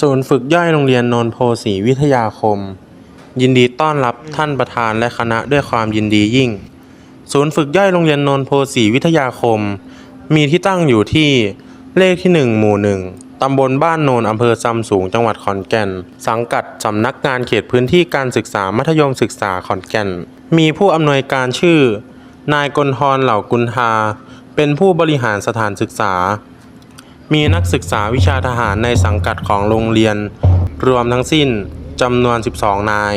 ศูนย์ฝึกย่อยโรงเรียนนนโพสีวิทยาคม ยินดีต้อนรับท่านประธานและคณะด้วยความยินดียิ่ง ศูนย์ฝึกย่อยโรงเรียนนนโพสีวิทยาคม มีที่ตั้งอยู่ที่เลขที่ 1 หมู่1ตำบลบ้านโนนอำเภอซำสูงจังหวัดขอนแก่น สังกัดสำนักงานเขตพื้นที่การศึกษามัธยมศึกษาขอนแก่น มีผู้อำนวยการชื่อ นายกลทรเหล่ากุลฮาเป็นผู้บริหารสถานศึกษา มีนักศึกษาวิชาทหารในสังกัดของโรงเรียน รวมทั้งสิ้นจำนวน 12 นาย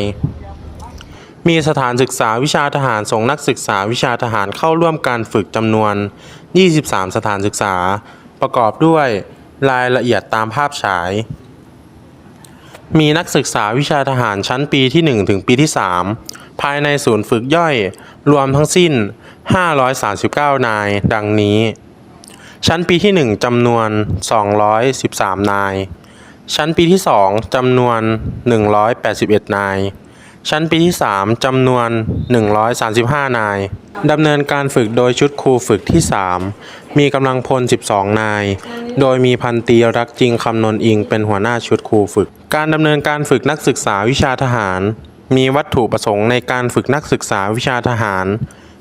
มีสถานศึกษาวิชาทหารส่งนักศึกษาวิชาทหารเข้าร่วมการฝึกจำนวน 23 สถานศึกษา ประกอบด้วยรายละเอียดตามภาพฉาย มีนักศึกษาวิชาทหารชั้นปีที่ 1 ถึงปีที่ 3 ภายในศูนย์ฝึกย่อย รวมทั้งสิ้น 539 นาย ดังนี้ ชั้นปีที่ 1จำนวน 213 นาย ชั้นปีที่ 2จำนวน 181 นาย ชั้นปีที่ 3จำนวน 135 นายดำเนินการฝึกโดยชุดครูฝึกที่ 3 มีกำลังพล 12 นาย โดยมีพันตีรักจริงคำนนอิงเป็นหัวหน้าชุดครูฝึก การดำเนินการฝึกนักศึกษาวิชาทหาร มีวัตถุประสงค์ในการฝึกนักศึกษาวิชาทหาร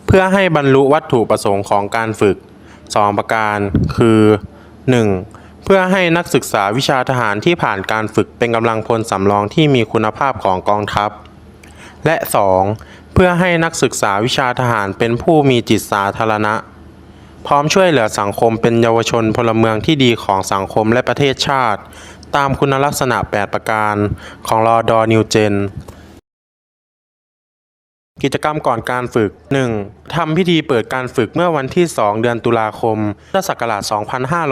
เพื่อให้บรรลุวัตถุประสงค์ของการฝึก 2 ประการ คือ 1. เพื่อให้นักศึกษาวิชาทหารที่ผ่านการฝึกเป็นกำลังพลสำรองที่มีคุณภาพของกองทัพ และ 2. เพื่อให้นักศึกษาวิชาทหารเป็นผู้มีจิตสาธารณะ พร้อมช่วยเหลือสังคมเป็นเยาวชนพลเมืองที่ดีของสังคมและประเทศชาติ ตามคุณลักษณะ 8 ประการของรอดอนิวเจน กิจกรรมก่อนการฝึก 1. ทำพิธีเปิดการฝึกเมื่อวันที่ 2 เดือนตุลาคมพุทธศักราช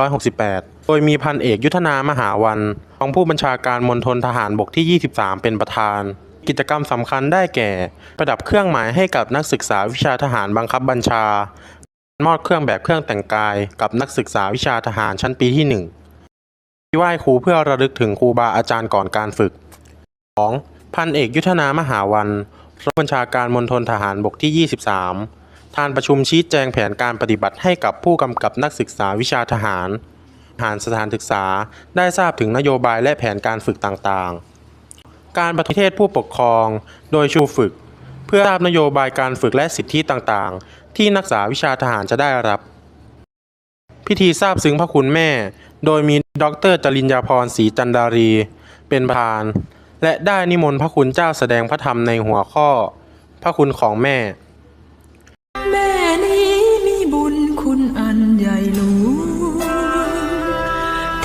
2568 โดยมีพันเอกยุทธนามหาวันรองผู้บัญชาการมณฑลทหารบกที่ 23 เป็นประธาน กิจกรรมสำคัญได้แก่ ประดับเครื่องหมายให้กับนักศึกษาวิชาทหารบังคับบัญชามอบเครื่องแบบเครื่องแต่งกายกับนักศึกษาวิชาทหารชั้นปีที่1ไหว้ครูเพื่อระลึกถึงครูบาอาจารย์ก่อนการฝึก 2. พันเอกยุทธนามหาวัน รองบัญชาการมณฑลทหารบกที่ 23 ท่านประชุมชี้แจงแผนการปฏิบัติให้กับผู้กำกับนักศึกษาวิชาทหารทหารสถานศึกษาได้ทราบถึงนโยบายและแผนการฝึกต่างๆ การประเทศผู้ปกครอง โดยชูฝึก เพื่อทราบนโยบายการฝึกและสิทธิต่างๆ ที่นักศึกษาวิชาทหารจะได้รับ พิธีทราบซึ้งพระคุณแม่ โดยมีดรจริญญาพรศรีจันดารี เป็นประธาน และได้นิมนต์พระคุณเจ้าแสดงพระธรรมในหัวข้อ พระคุณของแม่ แม่นี้มีบุญคุณอันใหญ่หลวง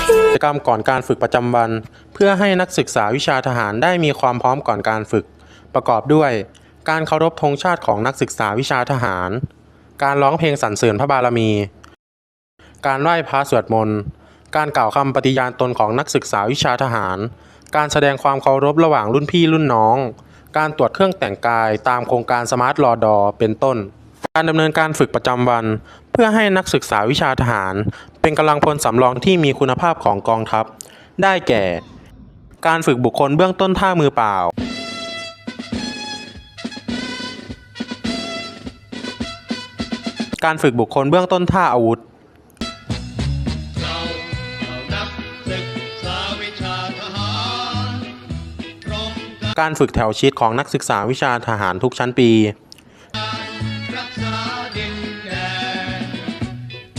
ที่กิจกรรมก่อนการฝึกประจำวัน เพื่อให้นักศึกษาวิชาทหารได้มีความพร้อมก่อนการฝึก ประกอบด้วย การเคารพธงชาติของนักศึกษาวิชาทหาร การร้องเพลงสรรเสริญพระบารมี การไหว้พระสวดมนต์การกล่าวคำปฏิญาณตนของนักศึกษาวิชาทหาร การแสดงความเคารพระหว่างรุ่นพี่รุ่นน้อง การตรวจเครื่องแต่งกายตามโครงการสมาร์ทรอดอเป็นต้น การดำเนินการฝึกประจำวัน เพื่อให้นักศึกษาวิชาทหาร เป็นกำลังพลสำรองที่มีคุณภาพของกองทัพ ได้แก่ การฝึกบุคคลเบื้องต้นท่ามือเปล่าการฝึกบุคคลเบื้องต้นท่าอาวุธ การฝึกแถวชิดของนักศึกษาวิชาทหารทุกชั้นปีกาดินแดน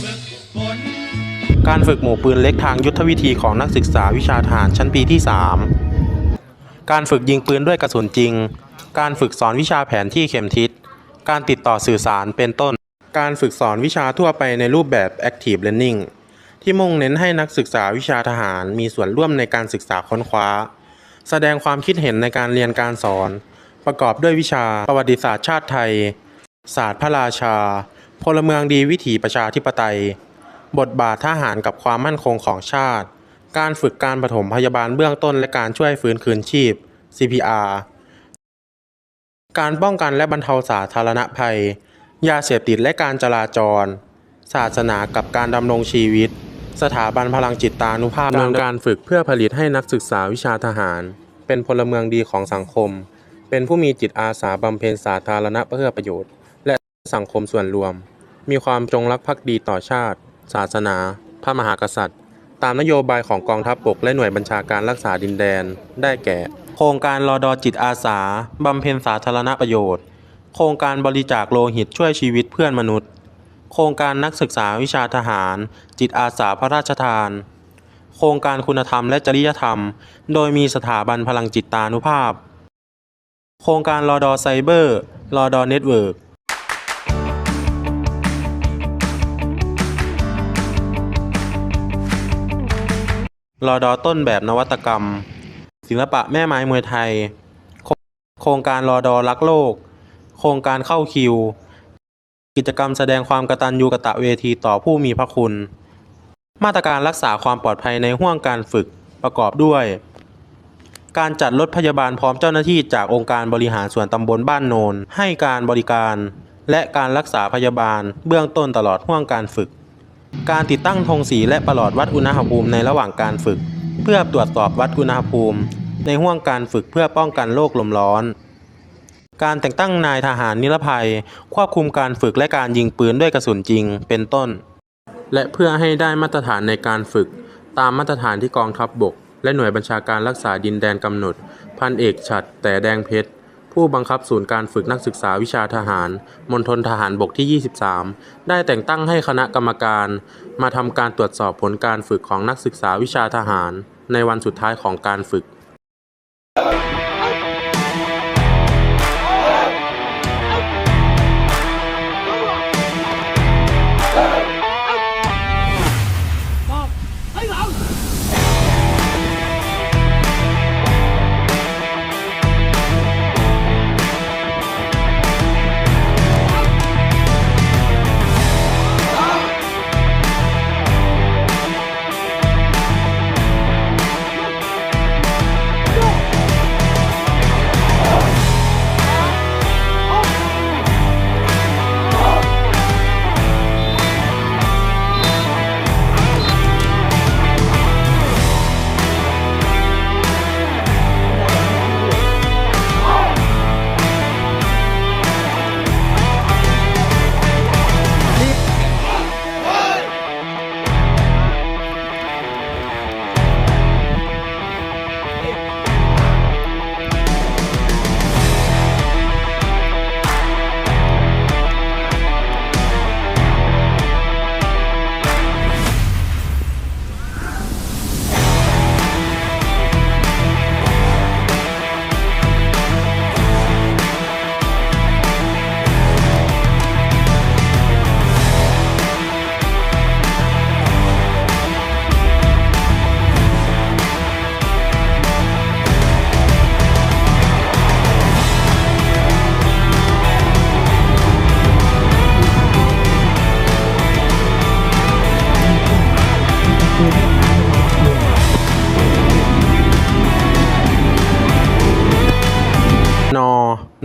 ฝึกฝนการฝึกหมู่ปืนเล็กทางยุทธวิธีของนักศึกษาวิชาทหารชั้นปีที่ 3 การฝึกยิงปืนด้วยกระสุนจริง การฝึกสอนวิชาแผนที่เข็มทิศ การติดต่อสื่อสารเป็นต้น การฝึกสอนวิชาทั่วไปในรูปแบบ Active Learning ที่มุ่งเน้นให้นักศึกษาวิชาทหารมีส่วนร่วมในการศึกษาค้นคว้า แสดงความคิดเห็นในการเรียนการสอน ประกอบด้วยวิชาประวัติศาสตร์ชาติไทย ศาสตร์พระราชา พลเมืองดีวิถีประชาธิปไตย บทบาททหารกับความมั่นคงของชาติ การฝึกการปฐมพยาบาลเบื้องต้นและการช่วยฟื้นคืนชีพ CPR การป้องกันและบรรเทาสาธารณภัย ยาเสพติดและการจราจร ศาสนากับการดำรงชีวิต สถาบันพลังจิตตานุภาพดำเนินการฝึกเพื่อผลิตให้นักศึกษาวิชาทหาร เป็นพลเมืองดีของสังคม เป็นผู้มีจิตอาสาบำเพ็ญสาธารณะเพื่อประโยชน์ และสังคมส่วนรวม มีความจงรักภักดีต่อชาติ ศาสนา พระมหากษัตริย์ ตามนโยบายของกองทัพบกและหน่วยบัญชาการรักษาดินแดน ได้แก่ โครงการรอดอจิตอาสาบำเพ็ญสาธารณประโยชน์ โครงการบริจาคโลหิตช่วยชีวิตเพื่อนมนุษย์ โครงการนักศึกษาวิชาทหาร จิตอาสาพระราชทาน โครงการคุณธรรมและจริยธรรม โดยมีสถาบันพลังจิตตานุภาพ โครงการรอดอไซเบอร์รอดอเน็ตเวิร์กรอดอต้นแบบนวัตกรรม ศิลปะแม่ไม้มวยไทย โครงการรอดอรักโลก โครงการเข้าคิว กิจกรรมแสดงความกตัญญูกตะเวทีต่อผู้มีพระคุณ มาตรการรักษาความปลอดภัยในห่วงการฝึกประกอบด้วย การจัดรถพยาบาลพร้อมเจ้าหน้าที่จากองค์การบริหารส่วนตำบลบ้านโนน ให้การบริการ และการรักษาพยาบาลเบื้องต้นตลอดห่วงการฝึก การติดตั้งธงสีและประหลอดวัดอุณหภูมิในระหว่างการฝึก เพื่อตรวจสอบวัดอุณหภูมิ ในห่วงการฝึกเพื่อป้องกันโรคลมร้อน การแต่งตั้งนายทหารนิรภัย ควบคุมการฝึกและการยิงปืนด้วยกระสุนจริง เป็นต้น และเพื่อให้ได้มาตรฐานในการฝึก ตามมาตรฐานที่กองทัพบบก และหน่วยบัญชาการรักษาดินแดนกำหนด พันเอกฉัดแต่แดงเพชรผู้บังคับศูนย์การฝึกนักศึกษาวิชาทหาร มณฑลทหารบกที่ 23 ได้แต่งตั้งให้คณะกรรมการ มาทำการตรวจสอบผลการฝึกของนักศึกษาวิชาทหาร ในวันสุดท้ายของการฝึก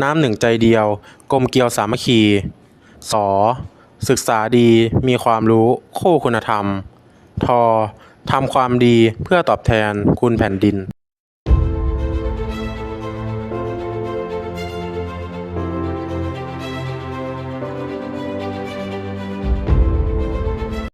น้ำหนึ่งใจเดียว กลมเกลียวสามัคคี สอ ศึกษาดีมีความรู้คู่คุณธรรม ทอทำความดีเพื่อตอบแทนคุณแผ่นดิน